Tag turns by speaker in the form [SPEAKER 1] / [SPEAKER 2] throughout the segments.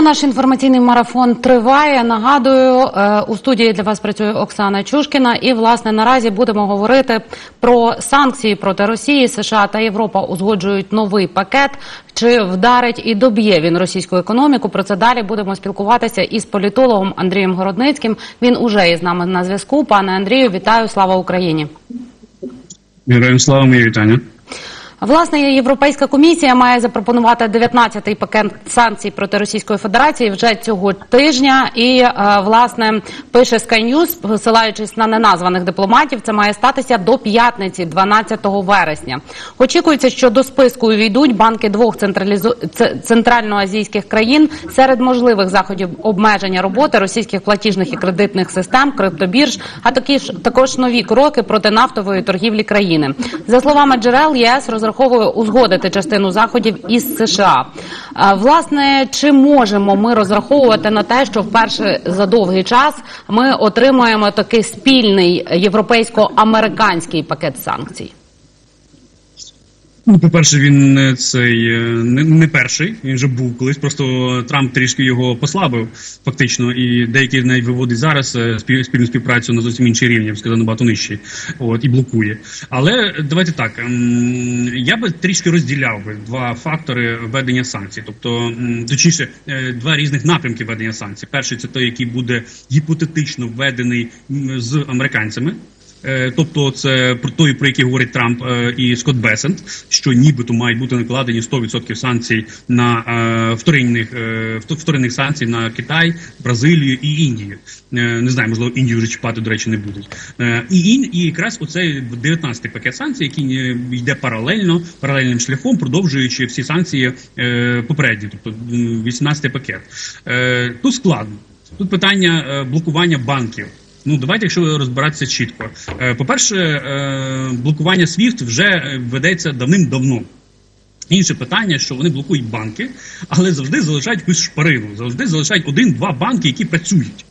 [SPEAKER 1] наш інформаційний марафон триває. Нагадую, е, у студії для вас працює Оксана Чушкіна. І власне наразі будемо говорити про санкції проти Росії. США та Європа узгоджують новий пакет. Чи вдарить і доб'є він російську економіку? Про це далі будемо спілкуватися із політологом Андрієм Городницьким. Він уже із нами на зв'язку. Пане Андрію, вітаю! Слава Україні!
[SPEAKER 2] Героям слава моє вітання.
[SPEAKER 1] Власне, Європейська комісія має запропонувати 19-й пакет санкцій проти Російської Федерації вже цього тижня. І е, власне пише Sky News, посилаючись на неназваних дипломатів, це має статися до п'ятниці, 12 вересня. Очікується, що до списку увійдуть банки двох централізу... центральноазійських країн серед можливих заходів обмеження роботи російських платіжних і кредитних систем, криптобірж, а також також нові кроки проти нафтової торгівлі країни. За словами джерел, ЄС розраховує узгодити частину заходів із США. Власне, чи можемо ми розраховувати на те, що вперше за довгий час ми отримаємо такий спільний європейсько-американський пакет санкцій?
[SPEAKER 2] Ну, по-перше, він цей е, не, не перший. Він вже був колись. Просто Трамп трішки його послабив, фактично, і деякі навіть виводить зараз е, спів, спільну співпрацю на зовсім інший рівень, я б сказав, набагато нижчий. От і блокує. Але давайте так. ем, Я би трішки розділяв би два фактори введення санкцій, тобто точніше, е, два різних напрямки введення санкцій. Перший це той, який буде гіпотетично введений з американцями. Е, Тобто, це про той, про який говорить Трамп е, і Скотт Бесент, що нібито мають бути накладені 100% санкцій на е, вторинних вторинних санкцій на Китай, Бразилію і Індію. Не знаю, можливо, Індію вже чіпати, до речі, не будуть. І і якраз оцей 19-й пакет санкцій, який йде паралельно, паралельним шляхом, продовжуючи всі санкції попередні, тобто м, 18-й пакет. Тут складно. Тут питання блокування банків. Ну, давайте, якщо розбиратися чітко. Е, По-перше, е, блокування SWIFT вже е, ведеться давним-давно. Інше питання, що вони блокують банки, але завжди залишають якусь шпарину, завжди залишають один-два банки, які працюють.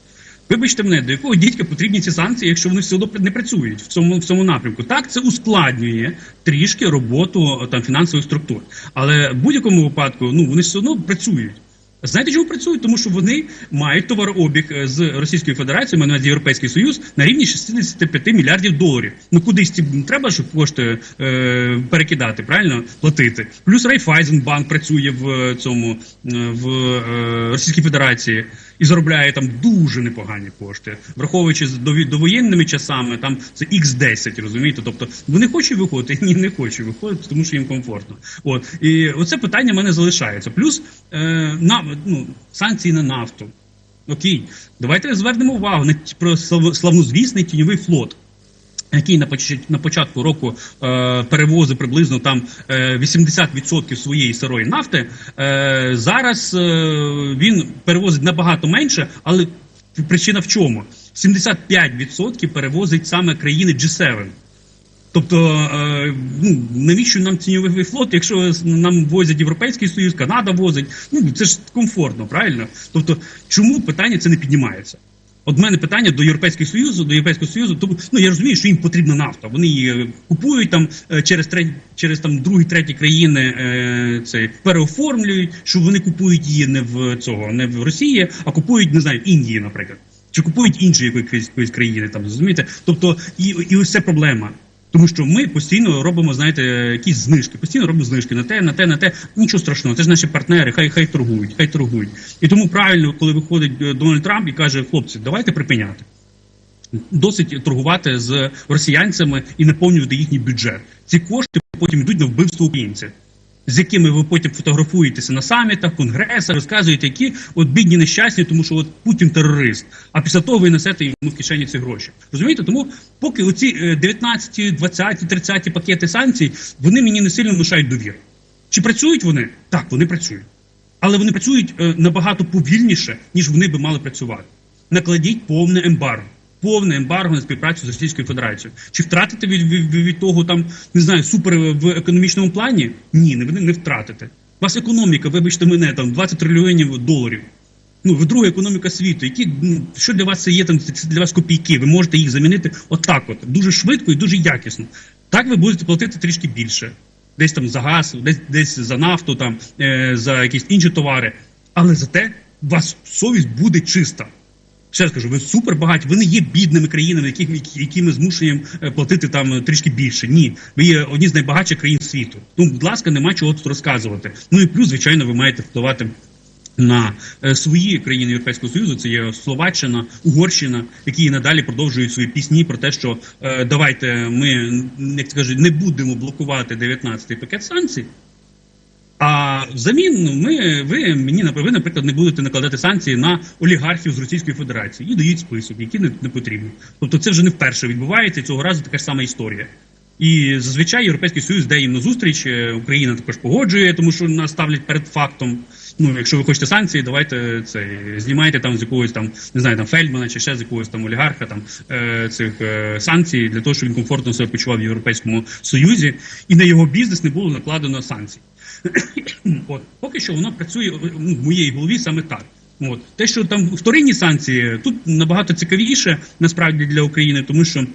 [SPEAKER 2] Вибачте мене, до якого дідька потрібні ці санкції, якщо вони все одно не працюють в цьому в цьому напрямку. Так, це ускладнює трішки роботу там фінансових структур. Але в будь-якому випадку ну вони все одно працюють. Знаєте, чому працюють? Тому що вони мають товарообіг е, з Російською Федерацією, на Європейський Союз, на рівні 65 мільярдів доларів. Ну кудись ці треба, щоб кошти е, перекидати, правильно платити. Плюс Райфайзенбанк працює в е, цьому е, в е, Російській Федерації і заробляє там дуже непогані кошти, враховуючи з довоєнними часами, там це X10, розумієте? Тобто вони хочуть виходити, ні, не хочуть виходити, тому що їм комфортно. От і оце питання в мене залишається. Плюс е, на ну, санкції на нафту. Окей, давайте звернемо увагу на про слав- славнозвісний тіньовий флот. Який на на початку року е, перевозив приблизно там е, 80% своєї сирої нафти. Е, зараз е, він перевозить набагато менше, але причина в чому? 75% перевозить саме країни G7. Тобто, е, ну навіщо нам тіньовий флот, якщо нам возять Європейський Союз, Канада возить, ну це ж комфортно, правильно? Тобто, чому питання це не піднімається? От мене питання до Європейського Союзу, до Європейського Союзу, тому ну я розумію, що їм потрібна нафта. Вони її е, купують там е, через треть, через там другі, треті країни е, це переоформлюють, що вони купують її не в цього, не в Росії, а купують, не знаю, Індії, наприклад. Чи купують інші якоїсь, якоїсь країни, там розумієте? Тобто, і, і ось це проблема. Тому що ми постійно робимо, знаєте, якісь знижки, постійно робимо знижки на те, на те, на те. Нічого страшного, це ж наші партнери, хай хай торгують, хай торгують. І тому правильно, коли виходить е, Дональд Трамп і каже, хлопці, давайте припиняти. Досить торгувати з росіянцями і наповнювати їхній бюджет. Ці кошти потім йдуть на вбивство українців. З якими ви потім фотографуєтеся на самітах, конгресах, розказуєте, які от бідні нещасні, тому що от Путін терорист. А після того ви несете йому в кишені ці гроші. Розумієте? Тому поки оці е, 19, 20, 30 пакети санкцій, вони мені не сильно внушають довіри. Чи працюють вони? Так, вони працюють. Але вони працюють е, набагато повільніше, ніж вони би мали працювати. Накладіть повне ембарго. Повне ембарго на співпрацю з Російською Федерацією. Чи втратите від, від, від того там, не знаю, супер в економічному плані? Ні, не, не втратите. У вас економіка, вибачте мене, там 20 трильйонів доларів. Ну, ви друга економіка світу. Які ну, що для вас це є там? Це для вас копійки. Ви можете їх замінити отак, от дуже швидко і дуже якісно. Так ви будете платити трішки більше. Десь там за газ, десь десь за нафту, там е, за якісь інші товари. Але зате у вас совість буде чиста. Ще раз кажу, ви супер багаті, ви не є бідними країнами, яких, які ми е, платити там трішки більше. Ні, ви є одні з найбагатших країн світу. Тому, будь ласка, нема чого тут розказувати. Ну і плюс, звичайно, ви маєте впливати на е, свої країни Європейського Союзу. Це є Словаччина, Угорщина, які надалі продовжують свої пісні про те, що е, давайте ми як кажуть, не будемо блокувати 19-й пакет санкцій. А взамін ну, ми, ви мені ви, наприклад, не будете накладати санкції на олігархів з Російської Федерації і дають список, які не, не потрібні. Тобто це вже не вперше відбувається. Цього разу така ж сама історія. І зазвичай Європейський Союз дає їм на зустріч. е, Україна також погоджує, тому що нас ставлять перед фактом. Ну, якщо ви хочете санкції, давайте це знімайте там з якогось там не знаю, там Фельдмана чи ще з якогось там олігарха там е, цих е, санкцій для того, щоб він комфортно себе почував в Європейському Союзі, і на його бізнес не було накладено санкцій. От поки що воно працює ну, в моїй голові саме так. От те, що там вторинні санкції, тут набагато цікавіше насправді для України, тому що.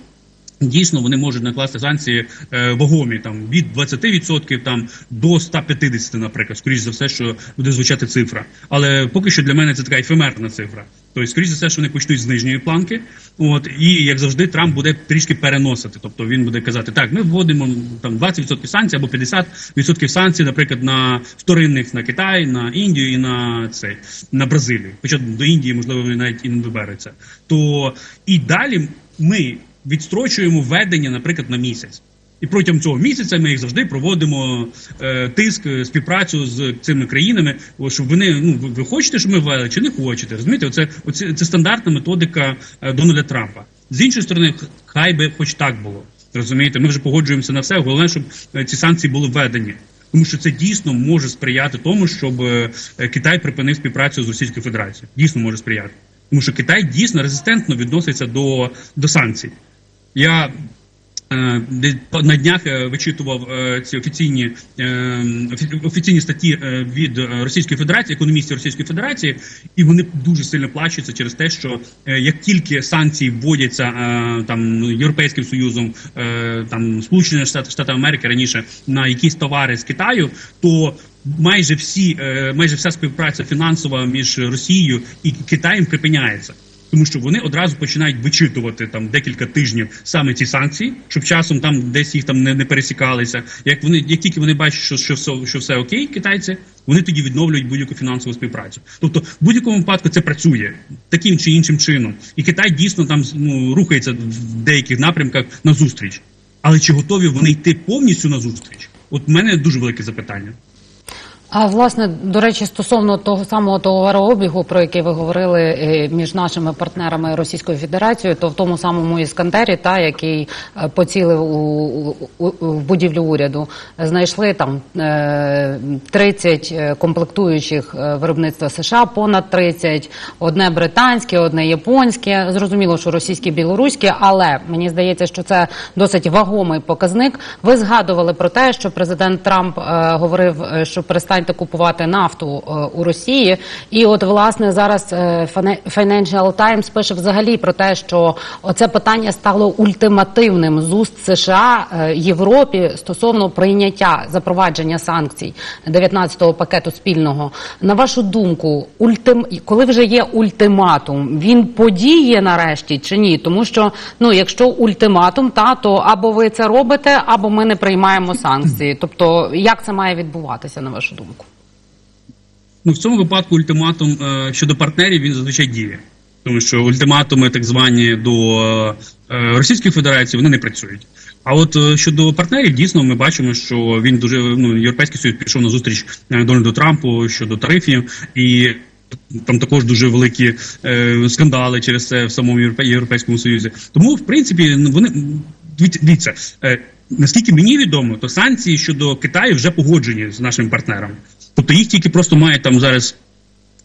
[SPEAKER 2] Дійсно, вони можуть накласти санкції е, вагомі там від 20% там до 150, наприклад, скоріш за все, що буде звучати цифра. Але поки що для мене це така ефемерна цифра. Тобто, скоріш за все, що вони почнуть з нижньої планки. От і як завжди, Трамп буде трішки переносити. Тобто він буде казати, так, ми вводимо там 20% санкцій або 50% санкцій, наприклад, на вторинних на Китай, на Індію і на цей на Бразилію. Хоча до Індії, можливо, вони навіть і не добереться. То і далі ми відстрочуємо введення, наприклад, на місяць. І протягом цього місяця ми їх завжди проводимо е, тиск, е, співпрацю з цими країнами, щоб вони ну ви, хочете, щоб ми ввели, чи не хочете. Розумієте, оце, оце це стандартна методика е, Дональда Трампа. З іншої сторони, хай би хоч так було. Розумієте, ми вже погоджуємося на все. Головне, щоб е, ці санкції були введені. Тому що це дійсно може сприяти тому, щоб Китай припинив співпрацю з Російською Федерацією. Дійсно може сприяти. Тому що Китай дійсно резистентно відноситься до, до санкцій. Я е, на днях е, вичитував е, ці офіційні офі- офіційні статті від Російської Федерації, економістів Російської Федерації, і вони дуже сильно плачуться через те, що як тільки санкції вводяться там ну, Європейським Союзом, там Сполучені Штати Америки раніше на якісь товари з Китаю, то майже всі майже вся співпраця фінансова між Росією і Китаєм припиняється тому що вони одразу починають вичитувати там декілька тижнів саме ці санкції, щоб часом там десь їх там не, не пересікалися. Як вони, як тільки вони бачать, що, що все що все окей, китайці, вони тоді відновлюють будь-яку фінансову співпрацю. Тобто, в будь-якому випадку це працює таким чи іншим чином, і Китай дійсно там ну, рухається в деяких напрямках на зустріч. Але чи готові вони йти повністю на зустріч? От в мене дуже велике запитання.
[SPEAKER 1] А власне, до речі, стосовно того самого товарообігу, про який ви говорили е, між нашими партнерами Російською Федерацією, то в тому самому іскандері, та який е, поцілив у, у, у будівлю уряду, знайшли там е, 30 е, комплектуючих виробництва США, понад 30, одне британське, одне японське. Зрозуміло, що російське, білоруське, але мені здається, що це досить вагомий показник. Ви згадували про те, що президент Трамп говорив, що перестаньте купувати нафту е, у Росії. І от власне зараз е, Financial Times пише взагалі про те, що оце питання стало ультимативним з уст США е, Європі стосовно прийняття запровадження санкцій 19-го пакету спільного. На вашу думку, ультим... коли вже є ультиматум, він подіє нарешті чи ні? Тому що ну, якщо ультиматум, та то або ви це робите, або ми не приймаємо санкції. Тобто, як це має відбуватися, на вашу думку?
[SPEAKER 2] Ну в цьому випадку ультиматум е, щодо партнерів він зазвичай діє, тому що ультиматуми, так звані до е, Російської Федерації, вони не працюють. А от е, щодо партнерів, дійсно, ми бачимо, що він дуже ну європейський союз пішов на зустріч Дональду Трампу щодо тарифів і. Там також дуже великі е, скандали через це в самому Європейському Союзі. Тому, в принципі, ну, вони дивіться е, наскільки мені відомо, то санкції щодо Китаю вже погоджені з нашими партнерами. Тобто їх тільки просто мають там зараз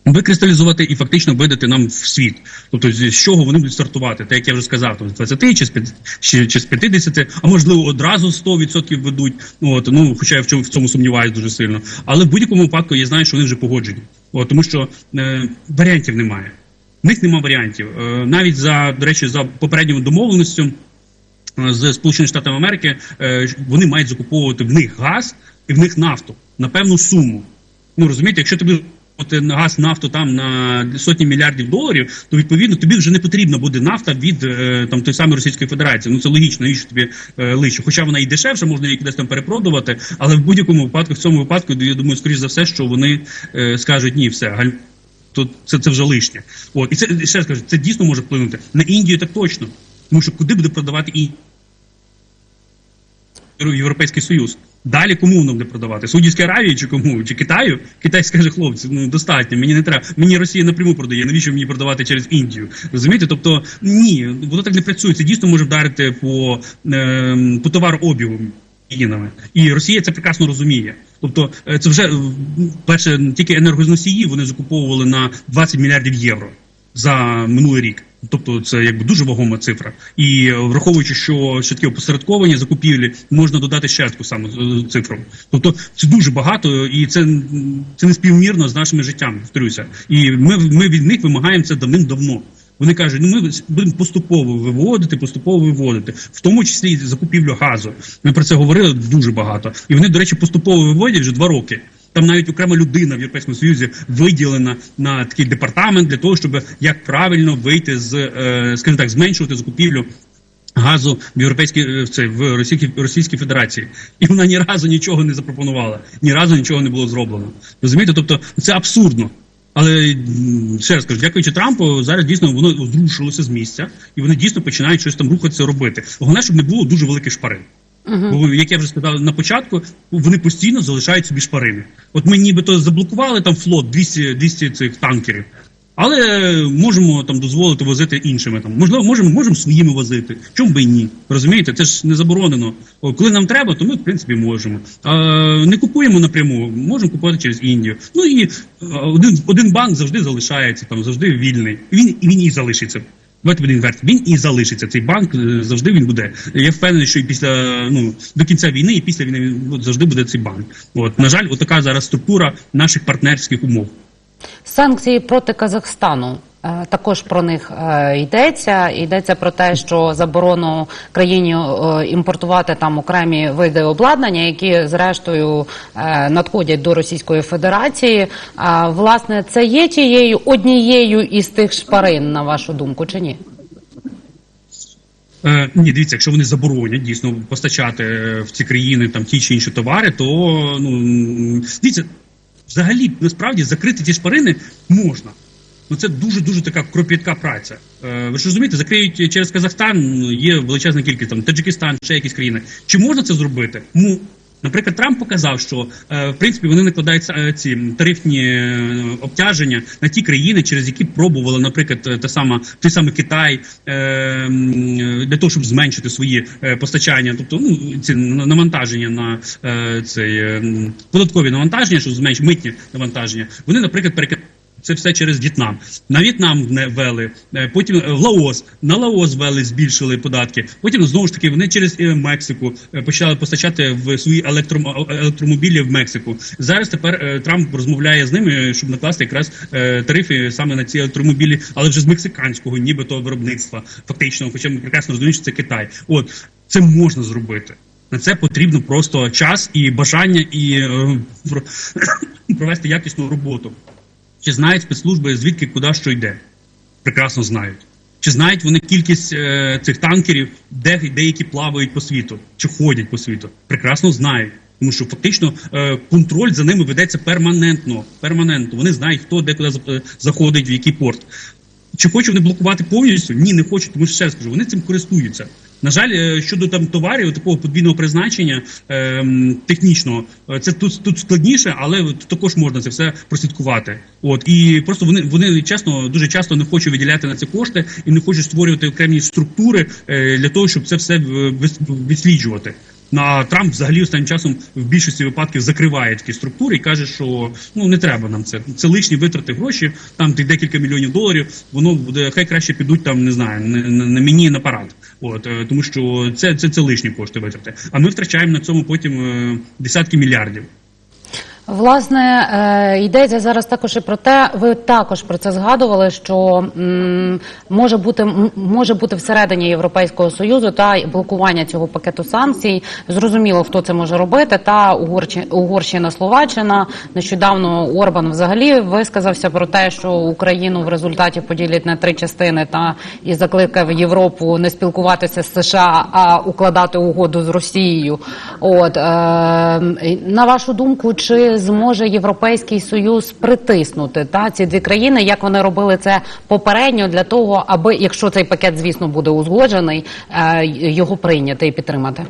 [SPEAKER 2] викристалізувати і фактично видати нам в світ. Тобто, з чого вони будуть стартувати? Те, як я вже сказав, там, з 20 чи з 50, чи, з 50, а можливо одразу 100% ведуть. Ну, От, ну, хоча я в цьому, в цьому сумніваюся дуже сильно. Але в будь-якому випадку я знаю, що вони вже погоджені. От, тому що е, варіантів немає. В них немає варіантів. Е, навіть за, до речі, за попередньою домовленістю з Сполучених Штатів Америки е, вони мають закуповувати в них газ і в них нафту на певну суму. Ну розумієте, якщо тобі газ, нафту там на сотні мільярдів доларів, то відповідно тобі вже не потрібна буде нафта від е, там той самої Російської Федерації. Ну це логічно, і що тобі е, лише. Хоча вона і дешевша, можна її кудись там перепродувати, але в будь-якому випадку, в цьому випадку, я думаю, скоріш за все, що вони е, скажуть ні, все галь. То це, це вже лишнє. От і це ще раз кажу, це дійсно може вплинути на Індію, так точно. Тому що куди буде продавати і Європейський Союз. Далі кому воно буде продавати? Саудівській Аравії чи кому? Чи Китаю? Китай скаже, хлопці, ну достатньо, мені не треба. Мені Росія напряму продає. Навіщо мені продавати через Індію? Розумієте? Тобто, ні, воно так не працює. Це дійсно може вдарити по, е, по товарообігу країнами. І Росія це прекрасно розуміє. Тобто, е, це вже перше тільки енергоносії вони закуповували на 20 мільярдів євро за минулий рік. Тобто це якби дуже вагома цифра. І е, враховуючи, що що таке опосередковані закупівлі, можна додати ще таку саму е, цифру. Тобто це дуже багато, і це, це не співмірно з нашими життями. Повторюся. І ми, ми від них вимагаємо це давним-давно. Вони кажуть, ну ми будемо поступово виводити, поступово виводити, в тому числі і закупівлю газу. Ми про це говорили дуже багато. І вони, до речі, поступово виводять вже два роки. Там навіть окрема людина в Європейському Союзі виділена на такий департамент для того, щоб як правильно вийти з, е, скажімо так, зменшувати закупівлю. Газу в європейській е, це в Російській Російській Федерації, і вона ні разу нічого не запропонувала, ні разу нічого не було зроблено. Розумієте? Тобто це абсурдно. Але ще раз кажу, дякуючи Трампу, зараз дійсно воно зрушилося з місця, і вони дійсно починають щось там рухатися робити. Головне, щоб не було дуже великих шпарин. Бо як я вже сказав на початку, вони постійно залишають собі шпарини. От ми нібито заблокували там флот 200, 200 цих танкерів, але можемо там дозволити возити іншими. Там можливо, можемо можемо своїми возити. Чому би і ні? Розумієте, це ж не заборонено. О, коли нам треба, то ми в принципі можемо. А не купуємо напряму, можемо купувати через Індію. Ну і один один банк завжди залишається там, завжди вільний. Він він і залишиться. Давайте будемо відверті. Він і залишиться. Цей банк е, завжди він буде. Я впевнений, що і після ну до кінця війни, і після війни завжди буде цей банк. От на жаль, отака зараз структура наших партнерських умов.
[SPEAKER 1] Санкції проти Казахстану. Е, Також про них е, йдеться. Йдеться про те, що заборону країні е, імпортувати там окремі види обладнання, які зрештою надходять до Російської Федерації. Власне, це є тією однією із тих шпарин, на вашу думку, чи ні?
[SPEAKER 2] Ні, дивіться, якщо вони заборонять дійсно постачати в ці країни там ті чи інші товари, то ну дивіться, взагалі насправді закрити ті шпарини можна. Ну це дуже дуже така кропітка праця. Е, ви ж розумієте, закриють через Казахстан є величезна кількість там Таджикистан, ще якісь країни. Чи можна це зробити? Ну Наприклад, Трамп показав, що е, в принципі вони накладають е, ці тарифні обтяження на ті країни, через які пробували, наприклад, та сама той самий Китай для того, щоб зменшити свої постачання, тобто ну ці на- навантаження на цей е, податкові навантаження, що зменшить митні навантаження. Вони, наприклад, перекидають це все через В'єтнам. На В'єтнам ввели, е, потім е, в Лаос. На Лаос ввели, збільшили податки. Потім знову ж таки вони через е, Мексику е, почали постачати в свої електро, електромобілі в Мексику. Зараз тепер е, Трамп розмовляє з ними, щоб накласти якраз е, тарифи саме на ці електромобілі, але вже з мексиканського, нібито виробництва, фактично. Хоча ми прекрасно розуміємо, що це Китай. От це можна зробити. На це потрібно просто час і бажання, і е, провести якісну роботу. Чи знають спецслужби, звідки куди що йде? Прекрасно знають. Чи знають вони кількість е, цих танкерів, де деякі плавають по світу, чи ходять по світу? Прекрасно знають. Тому що фактично е, контроль за ними ведеться перманентно. Перманентно. Вони знають, хто де куди заходить, в який порт. Чи хочуть вони блокувати повністю? Ні, не хочуть, тому що ще раз кажу, вони цим користуються. На жаль, е, щодо там товарів такого подвійного призначення ем, технічного, е, це тут, тут складніше, але також можна це все прослідкувати. От і просто вони вони чесно дуже часто не хочуть виділяти на це кошти і не хочуть створювати окремі структури е, для того, щоб це все е, відсліджувати. На Трамп взагалі останнім часом в більшості випадків закриває такі структури і каже, що ну не треба нам це. Це лишні витрати гроші, там декілька мільйонів доларів. Воно буде хай краще підуть там, не знаю, на, на, на мені на парад. От е, тому, що це, це, це лишні кошти витрати. А ми втрачаємо на цьому потім е, десятки мільярдів.
[SPEAKER 1] Власне, е, йдеться зараз також і про те, ви також про це згадували, що може бути може бути всередині Європейського союзу та блокування цього пакету санкцій. Зрозуміло, хто це може робити. Та Угорщина, Словаччина. Нещодавно Орбан взагалі висказався про те, що Україну в результаті поділять на три частини та і закликав Європу не спілкуватися з США, а укладати угоду з Росією. От е, на вашу думку, чи зможе Європейський Союз притиснути та ці дві країни, як вони робили це попередньо, для того, аби якщо цей пакет, звісно, буде узгоджений, е, його прийняти і підтримати?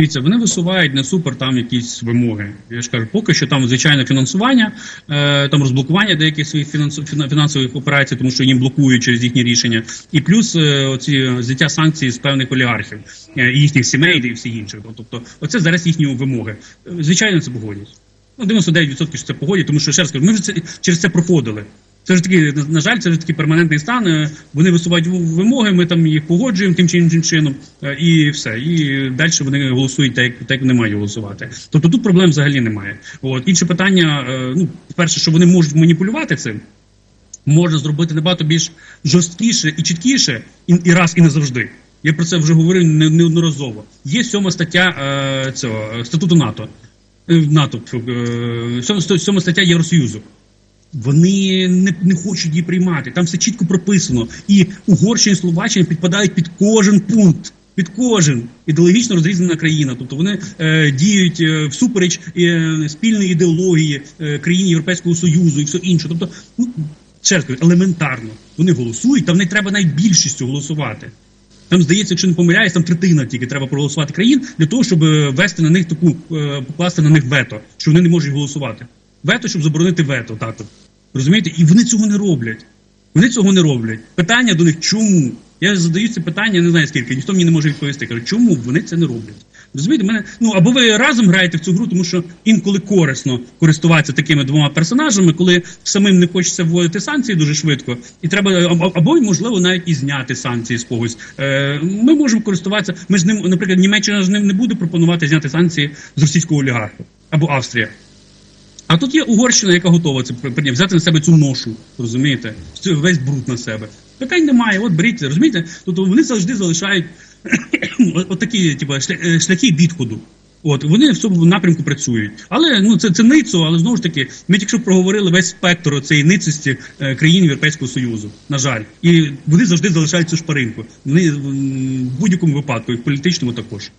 [SPEAKER 2] Дивіться, вони висувають не супер там якісь вимоги. Я ж кажу, поки що там звичайне фінансування, е, там розблокування деяких своїх фінансов, фіна- фінансових операцій, тому що їм блокують через їхні рішення, і плюс е, оці зняття санкцій з певних олігархів е, їхніх сімей і всі інші. Тобто, оце зараз їхні вимоги. Е, Звичайно, це погодять. Ну, 99% що це погодять, тому що ще раз кажу, ми вже це через це проходили. Це ж таки, на- жаль, це ж такий перманентний стан. е, Вони висувають вимоги, ми там їх погоджуємо тим чи іншим чином, е, і все. І далі вони голосують так, як- вони мають голосувати. Тобто тут проблем взагалі немає. От інше питання: е, ну, перше, що вони можуть маніпулювати цим, можна зробити набагато більш жорсткіше і чіткіше, і, і раз і назавжди. Я про це вже говорив не- неодноразово. Є сьома стаття е, цього статуту НАТО. НАТО сьома стаття Євросоюзу. Вони не, не хочуть її приймати. Там все чітко прописано. І Угорщина і Словаччина підпадають під кожен пункт. Під кожен ідеологічно розрізнена країна. Тобто вони е, діють е, всупереч е, спільної ідеології е, країн Європейського Союзу і все інше. Тобто, ну ще раз кажу, елементарно. Вони голосують, там не треба навіть більшістю голосувати. Там здається, якщо не помиляюсь, там третина тільки треба проголосувати країн для того, щоб е, ввести на них таку е, покласти на них вето, що вони не можуть голосувати. Вето, щоб заборонити вето, так от. Розумієте? І вони цього не роблять. Вони цього не роблять. Питання до них чому? Я задаю це питання, не знаю скільки, ніхто мені не може відповісти. Кажу, чому вони це не роблять? Розумієте, мене ну або ви разом граєте в цю гру, тому що інколи корисно користуватися такими двома персонажами, коли самим не хочеться вводити санкції дуже швидко, і треба або, можливо навіть і зняти санкції з когось. Е, ми можемо користуватися. Ми ж ним, наприклад, Німеччина ж ним не буде пропонувати зняти санкції з російського олігарха або Австрія. А тут є Угорщина, яка готова це взяти на себе цю ношу, розумієте? Весь бруд на себе. Питань немає, от беріть, розумієте? Тобто вони завжди залишають от, от типу, е, шляхи відходу. От вони в цьому напрямку працюють. Але ну це, це ницо, але знову ж таки, ми тільки що проговорили весь спектр цієї ницості е, країн Європейського Союзу. На жаль, і вони завжди залишають цю шпаринку. Вони в будь-якому випадку, і в політичному також.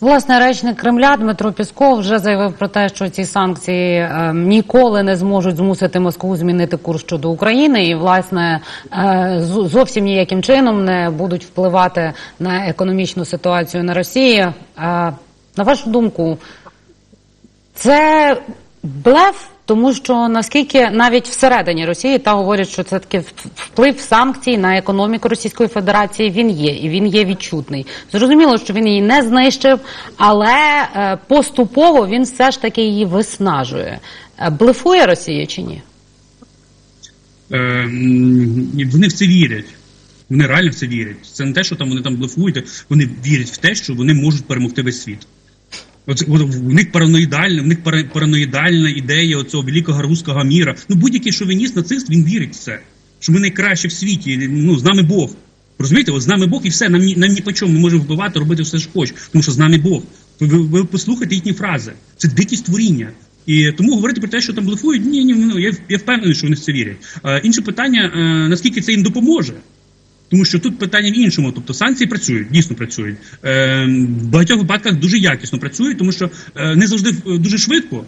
[SPEAKER 1] Власне, речник Кремля Дмитро Пісков вже заявив про те, що ці санкції е, ніколи не зможуть змусити Москву змінити курс щодо України, і власне е, зовсім ніяким чином не будуть впливати на економічну ситуацію на Росії. Е, на вашу думку, це блеф, тому що наскільки навіть всередині Росії та говорять, що це таки вплив санкцій на економіку Російської Федерації він є, і він є відчутний. Зрозуміло, що він її не знищив, але е, поступово він все ж таки її виснажує. Е, Блефує Росія чи ні?
[SPEAKER 2] Е, вони в це вірять. Вони реально в це вірять. Це не те, що там вони там блефують, вони вірять в те, що вони можуть перемогти весь світ. Оце, в них параноїдальна, в них пара- параноїдальна ідея оцього великого руського міра. Ну будь-який шовініст, нацист, він вірить в це. Що ми найкращі в світі, ну з нами Бог. Розумієте, от з нами Бог і все. Нам нам ні по чому ми можемо вбивати, робити все, що хочеш, тому що з нами Бог. Ви, ви, послухайте їхні фрази. Це дикі створіння. І тому говорити про те, що там блефують, ні, ні, ну я, впевнений, що вони в це вірять. А, інше питання, е, наскільки це їм допоможе. Тому що тут питання в іншому, тобто санкції працюють, дійсно працюють. Е, в багатьох випадках дуже якісно працюють, тому що е, не завжди е, дуже швидко.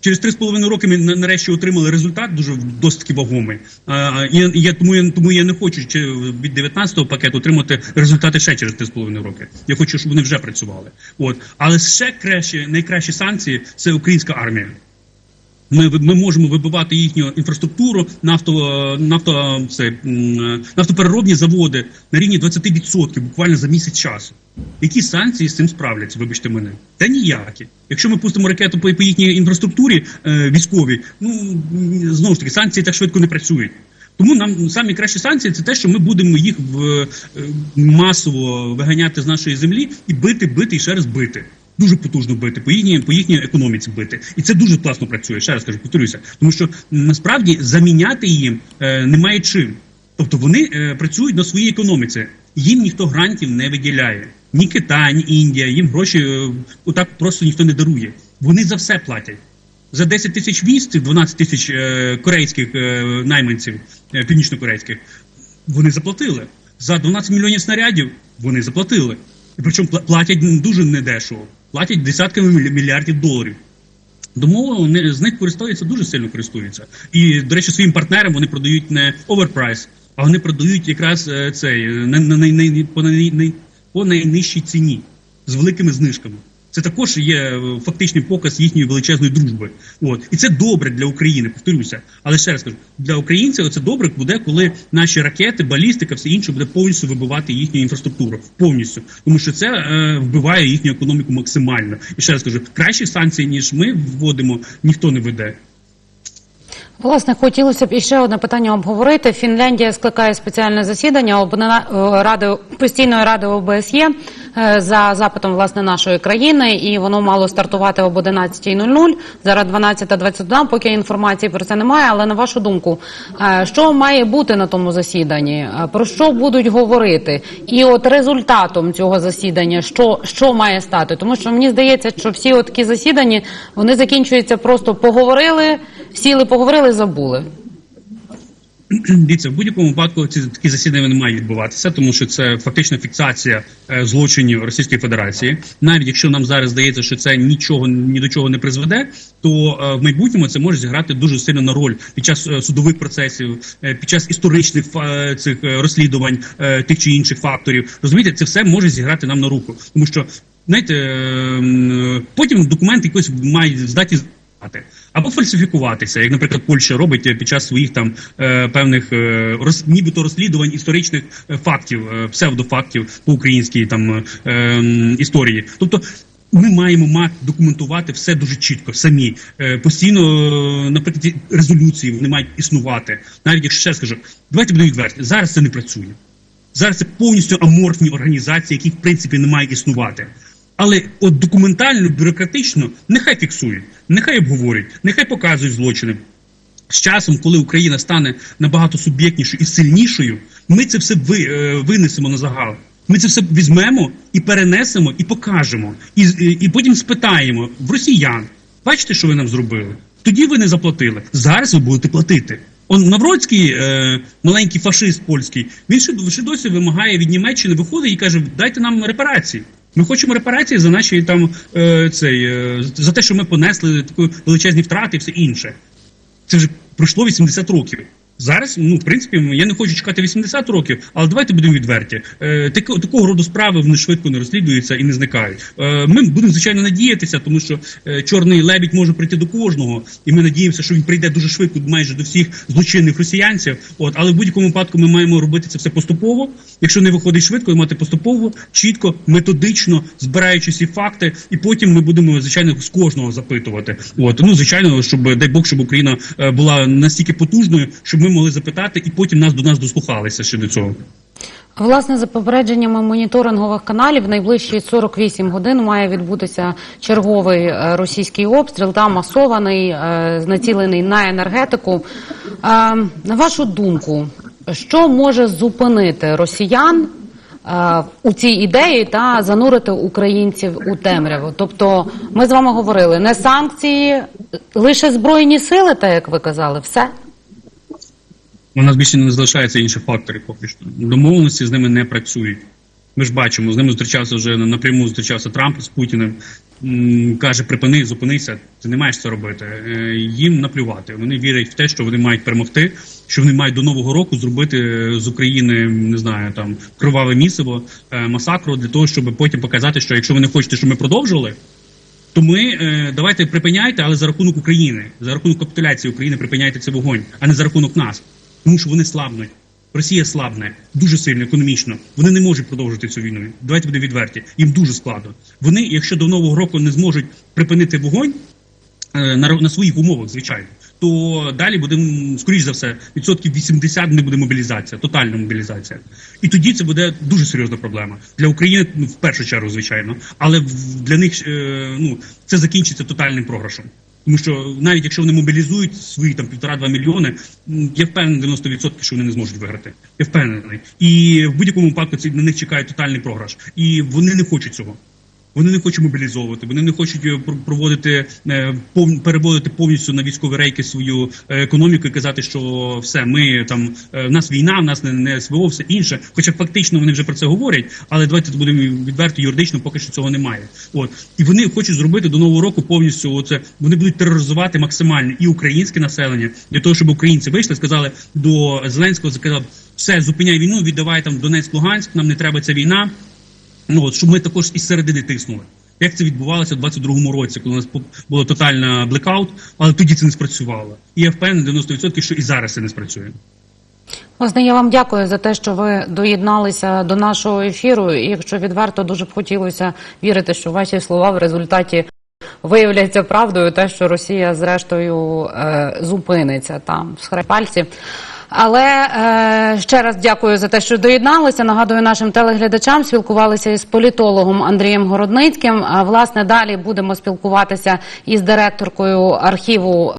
[SPEAKER 2] Через 3,5 роки ми нарешті отримали результат дуже досить вагомий. А, я, я, тому, я, тому я не хочу чи від 19-го пакету отримати результати ще через 3,5 роки. Я хочу, щоб вони вже працювали. От. Але ще краще, найкращі санкції це українська армія. Ми, ми можемо вибивати їхню інфраструктуру, нафто, нафто, це, нафтопереробні заводи на рівні 20% буквально за місяць часу. Які санкції з цим справляться, вибачте мене? Та ніякі. Якщо ми пустимо ракету по, по їхній інфраструктурі е, військовій, ну знову ж таки, санкції так швидко не працюють. Тому нам самі кращі санкції це те, що ми будемо їх в, е, масово виганяти з нашої землі і бити, бити і ще раз бити. Дуже потужно бити, по їхній по їхній економіці бити, і це дуже класно працює. Ще раз кажу, повторюся, тому що насправді заміняти їм е, немає чим. Тобто вони е, працюють на своїй економіці. Їм ніхто грантів не виділяє. Ні Китай, ні Індія, їм гроші е, отак просто ніхто не дарує. Вони за все платять. За 10 тисяч військ, цих 12 тисяч е, корейських е, найманців, е, північнокорейських, вони заплатили. За 12 мільйонів снарядів вони заплатили. І причому платять дуже недешево. Платять десятками мільярдів доларів. Тому з них користуються дуже сильно користуються. І, до речі, своїм партнерам вони продають не оверпрайс, а вони продають якраз е, цей на, на, на, на, най, по найнижчій ціні з великими знижками. Це також є е, фактичний показ їхньої величезної дружби. От і це добре для України. Повторюся, але ще раз кажу, для українців це добре буде, коли наші ракети, балістика, все інше буде повністю вибивати їхню інфраструктуру. Повністю, тому що це е, вбиває їхню економіку максимально. І ще раз кажу, кращі санкції ніж ми вводимо, ніхто не веде.
[SPEAKER 1] Власне, хотілося б іще одне питання обговорити. Фінляндія скликає спеціальне засідання обна- е, ради постійної ради ОБСЄ за запитом власне нашої країни, і воно мало стартувати об 11.00. Зараз 12.21, Поки інформації про це немає. Але на вашу думку, е, що має бути на тому засіданні? Е, Про що будуть говорити? І от результатом цього засідання, що, що має стати? Тому що мені здається, що всі от такі засідання вони закінчуються просто поговорили, сіли, поговорили, забули.
[SPEAKER 2] Дивіться, в будь-якому випадку ці такі засідання не мають відбуватися, тому що це фактична фіксація е, злочинів Російської Федерації. Навіть якщо нам зараз здається, що це нічого ні до чого не призведе, то е, в майбутньому це може зіграти дуже сильно на роль під час е, судових процесів, е, під час історичних фа- цих е, розслідувань е, тих чи інших факторів. Розумієте, це все може зіграти нам на руку, тому що знаєте, е, потім документи якось мають здатні. Або фальсифікуватися, як, наприклад, Польща робить е, під час своїх там е, певних е, роз, нібито розслідувань історичних фактів, псевдофактів по українській там історії. Тобто. Ми маємо мати документувати все дуже чітко самі постійно, наприклад, резолюції вони мають існувати. Навіть якщо ще скажу, давайте будемо відверті. Зараз це не працює. Зараз це повністю аморфні організації, які в принципі не мають існувати. Але от документально, бюрократично, нехай фіксують, нехай обговорюють, нехай показують злочини. З часом, коли Україна стане набагато суб'єктнішою і сильнішою, ми це все ви, е, винесемо на загал. Ми це все візьмемо і перенесемо, і покажемо. І, і, і потім спитаємо в росіян: бачите, що ви нам зробили? Тоді ви не заплатили. Зараз ви будете платити. Он Навроцький, е, маленький фашист польський, він ще, ще досі вимагає від Німеччини, виходить і каже: дайте нам репарації. Ми хочемо репарації за наші там е, цей е, за те, що ми понесли такі величезні втрати і все інше. Це вже пройшло 80 років. Зараз, ну, в принципі, я не хочу чекати 80 років, але давайте будемо відверті. Е, тако- такого роду справи вони швидко не розслідуються і не зникають. Е, ми будемо, звичайно, надіятися, тому що е, чорний лебідь може прийти до кожного, і ми надіємося, що він прийде дуже швидко, майже до всіх злочинних росіянців. От, але в будь-якому випадку ми маємо робити це все поступово. Якщо не виходить швидко, мати поступово, чітко, методично, збираючи всі факти, і потім ми будемо звичайно з кожного запитувати. От ну звичайно, щоб дай Бог, щоб Україна е, була настільки потужною, щоб ми могли запитати, і потім нас до нас дослухалися ще до цього.
[SPEAKER 1] Власне, за попередженнями моніторингових каналів, в найближчі 48 годин має відбутися черговий е, російський обстріл, там масований, е, націлений на енергетику. Е, На вашу думку, що може зупинити росіян е, у цій ідеї та занурити українців у темряву? Тобто, ми з вами говорили, не санкції, лише збройні сили, так як ви казали, все.
[SPEAKER 2] У нас більше не залишається інших факторів поки що. Домовленості з ними не працюють. Ми ж бачимо, з ними зустрічався вже напряму зустрічався Трамп з Путіним. Каже, припини, зупинися, ти не маєш це робити. Е, Їм наплювати. Вони вірять в те, що вони мають перемогти, що вони мають до нового року зробити е, з України, не знаю, там кроваве місиво, е, масакру для того, щоб потім показати, що якщо ви не хочете, щоб ми продовжували, то ми давайте припиняйте, але за рахунок України, за рахунок капітуляції України припиняйте цей вогонь, а не за рахунок нас, тому що вони слабнуть. Росія слабне дуже сильно економічно. Вони не можуть продовжити цю війну. Давайте будемо відверті. Їм дуже складно. Вони, якщо до нового року не зможуть припинити вогонь е, на, на своїх умовах, звичайно, то далі буде, скоріш за все, відсотків 80 не буде мобілізація, тотальна мобілізація. І тоді це буде дуже серйозна проблема для України, ну, в першу чергу, звичайно, але для них е, ну, це закінчиться тотальним програшем. Тому що навіть якщо вони мобілізують свої там півтора-два мільйони, я впевнений 90%, що вони не зможуть виграти. Я впевнений. І в будь-якому випадку це на них чекає тотальний програш. І вони не хочуть цього. Вони не хочуть мобілізовувати, вони не хочуть е, пр- проводити е, переводити повністю на військові рейки свою е, економіку і казати, що все, ми там в нас війна, в нас не, не СВО, все інше. Хоча фактично вони вже про це говорять, але давайте будемо відверто, юридично поки що цього немає. От і вони хочуть зробити до нового року повністю. Оце вони будуть тероризувати максимально і українське населення для того, щоб українці вийшли, сказали до Зеленського, сказали, все, зупиняй війну, віддавай там Донецьк, Луганськ, нам не треба ця війна. Ну от щоб ми також із середини тиснули. Як це відбувалося в 22-му році, коли у нас була тотальна блекаут, але тоді це не спрацювало. І я впевнений 90%, що і зараз це не спрацює.
[SPEAKER 1] Власне, я вам дякую за те, що ви доєдналися до нашого ефіру. І якщо відверто, дуже б хотілося вірити, що ваші слова в результаті виявляться правдою, те, що Росія зрештою е, зупиниться там з пальці. Але е, ще раз дякую за те, що доєдналися. Нагадую нашим телеглядачам, спілкувалися із політологом Андрієм Городницьким. А власне далі будемо спілкуватися із директоркою архіву